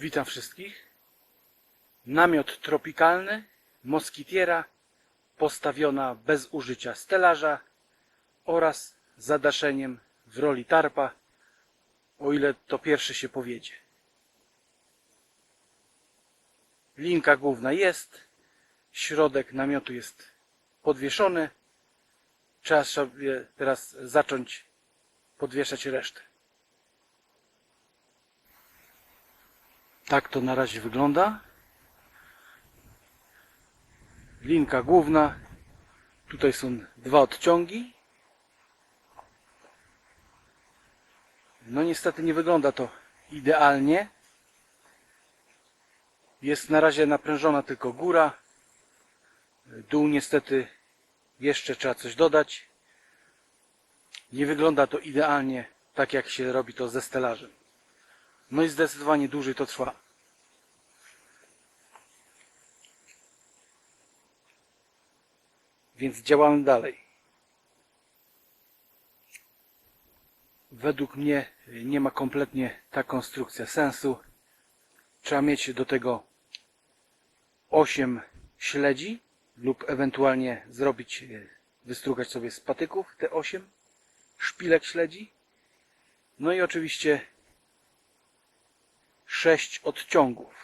Witam wszystkich. Namiot tropikalny Moskitiera postawiona bez użycia stelaża oraz zadaszeniem w roli tarpa, o ile to pierwsze się powiedzie. Linka główna jest, środek namiotu jest podwieszony. Trzeba sobie teraz zacząć podwieszać resztę. Tak to na razie wygląda. Linka główna. Tutaj są dwa odciągi. No niestety nie wygląda to idealnie. Jest na razie naprężona tylko góra. Dół niestety jeszcze trzeba coś dodać. Nie wygląda to idealnie tak jak się robi to ze stelażem. No i zdecydowanie dłużej to trwa. Więc działamy dalej. Według mnie nie ma kompletnie ta konstrukcja sensu. Trzeba mieć do tego 8 śledzi lub ewentualnie zrobić, wystrugać sobie z patyków te 8 szpilek śledzi. No i oczywiście 6 odciągów.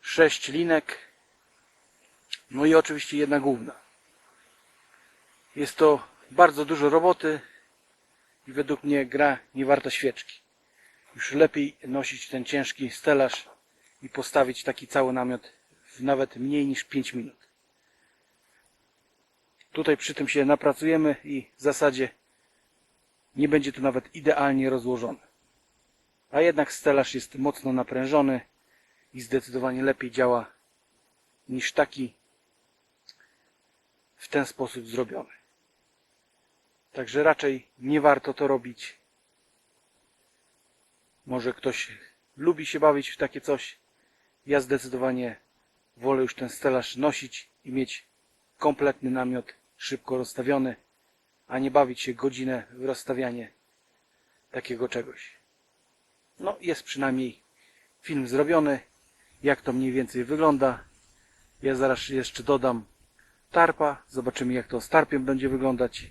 6 linek. No i oczywiście jedna główna. Jest to bardzo dużo roboty i według mnie gra nie warta świeczki. Już lepiej nosić ten ciężki stelaż i postawić taki cały namiot w nawet mniej niż 5 minut. Tutaj przy tym się napracujemy i w zasadzie nie będzie to nawet idealnie rozłożone. A jednak stelaż jest mocno naprężony i zdecydowanie lepiej działa niż taki w ten sposób zrobiony. Także raczej nie warto to robić. Może ktoś lubi się bawić w takie coś. Ja zdecydowanie wolę już ten stelaż nosić i mieć kompletny namiot szybko rozstawiony, a nie bawić się godzinę w rozstawianie takiego czegoś. No, jest przynajmniej film zrobiony, jak to mniej więcej wygląda. Ja zaraz jeszcze dodam tarpa, zobaczymy jak to z tarpiem będzie wyglądać.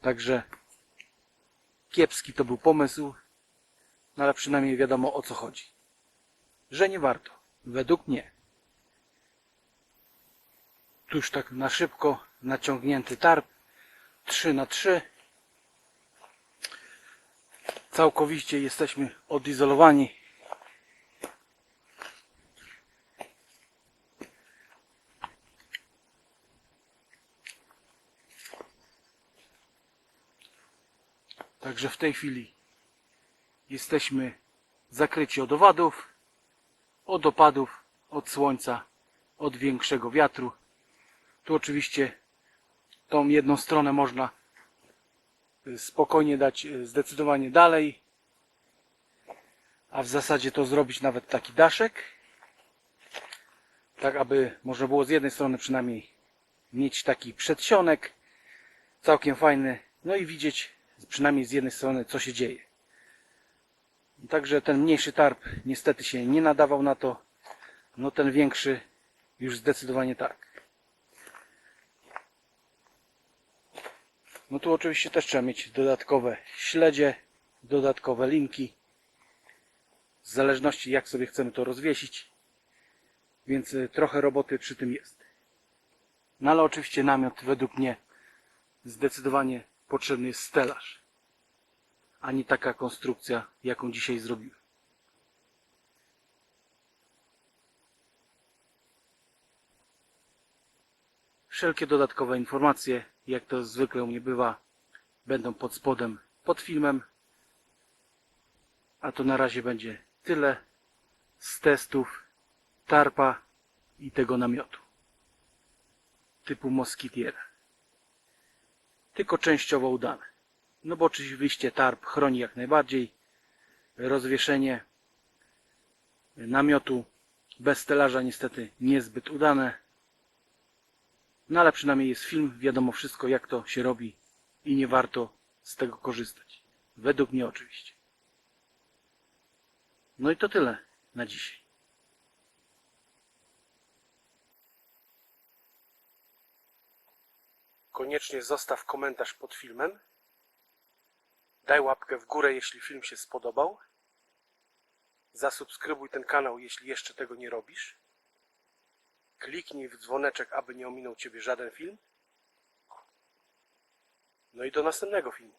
Także kiepski to był pomysł, no ale przynajmniej wiadomo o co chodzi. Że nie warto, według mnie. Tu już tak na szybko naciągnięty tarp 3 na 3 Całkowicie jesteśmy odizolowani. Także w tej chwili jesteśmy zakryci od owadów, od opadów, od słońca, od większego wiatru. Tu oczywiście tą jedną stronę można spokojnie dać e, zdecydowanie dalej. A w zasadzie to zrobić nawet taki daszek. Tak, aby można było z jednej strony przynajmniej mieć taki przedsionek. Całkiem fajny. No i widzieć przynajmniej z jednej strony co się dzieje. Także ten mniejszy tarp niestety się nie nadawał na to. No ten większy już zdecydowanie tak. No tu oczywiście też trzeba mieć dodatkowe śledzie, dodatkowe linki. W zależności jak sobie chcemy to rozwiesić. Więc y, trochę roboty przy tym jest. No ale oczywiście namiot według mnie zdecydowanie potrzebny jest stelaż. A nie taka konstrukcja, jaką dzisiaj zrobiłem. Wszelkie dodatkowe informacje, jak to zwykle u mnie bywa, będą pod spodem pod filmem. A to na razie będzie tyle z testów tarpa i tego namiotu typu Moskitiera. Tylko częściowo udane. No bo oczywiście tarp chroni jak najbardziej. Rozwieszenie namiotu bez stelaża niestety niezbyt udane. No ale przynajmniej jest film, wiadomo wszystko jak to się robi i nie warto z tego korzystać. Według mnie oczywiście. No i to tyle na dzisiaj. Koniecznie zostaw komentarz pod filmem. Daj łapkę w górę, jeśli film się spodobał. Zasubskrybuj ten kanał, jeśli jeszcze tego nie robisz. Kliknij w dzwoneczek, aby nie ominął Ciebie żaden film. No i do następnego filmu.